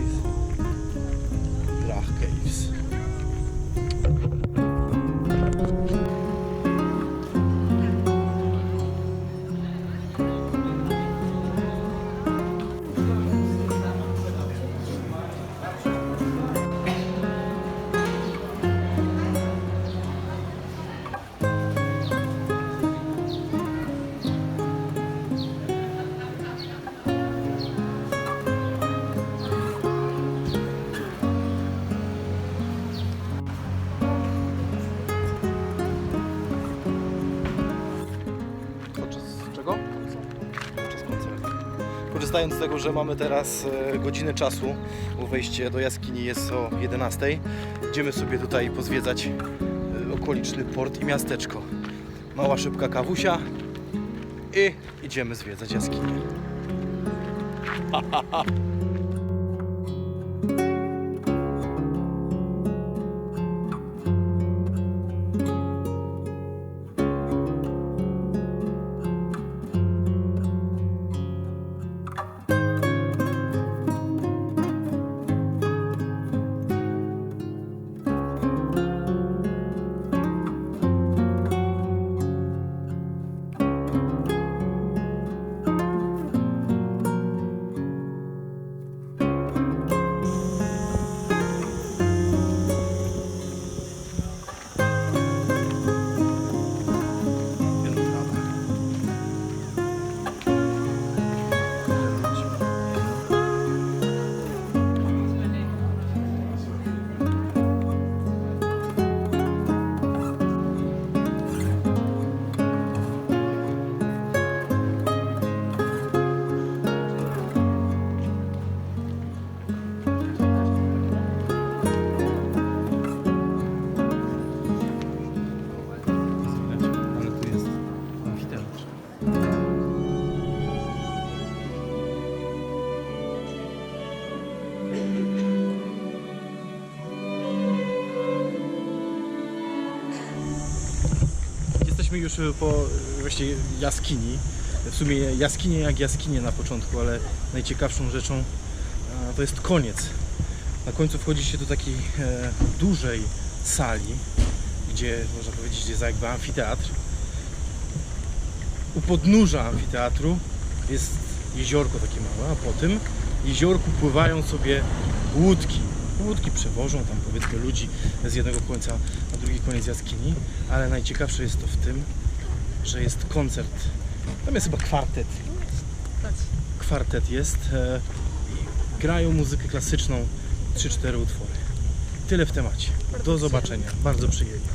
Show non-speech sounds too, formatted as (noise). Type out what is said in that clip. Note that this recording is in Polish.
cave. Black caves. Korzystając z tego, że mamy teraz e, godzinę czasu, bo wejście do jaskini jest o 11, idziemy sobie tutaj pozwiedzać e, okoliczny port i miasteczko. Mała szybka kawusia i idziemy zwiedzać jaskinię. Ale (laughs) Jesteśmy już po właśnie jaskini. W sumie jaskinie jak jaskinie na początku, ale najciekawszą rzeczą a, to jest koniec. Na końcu wchodzi się do takiej e, dużej sali, gdzie można powiedzieć jest jakby amfiteatr. U podnóża amfiteatru jest jeziorko takie małe, a po tym jeziorku pływają sobie łódki. Łódki przewożą tam powiedzmy ludzi z jednego końca na drugi koniec jaskini, ale najciekawsze jest to w tym, że jest koncert. Tam jest chyba kwartet. Kwartet jest. E, grają muzykę klasyczną, 3-4 utwory. Tyle w temacie. Do zobaczenia. Bardzo przyjemnie.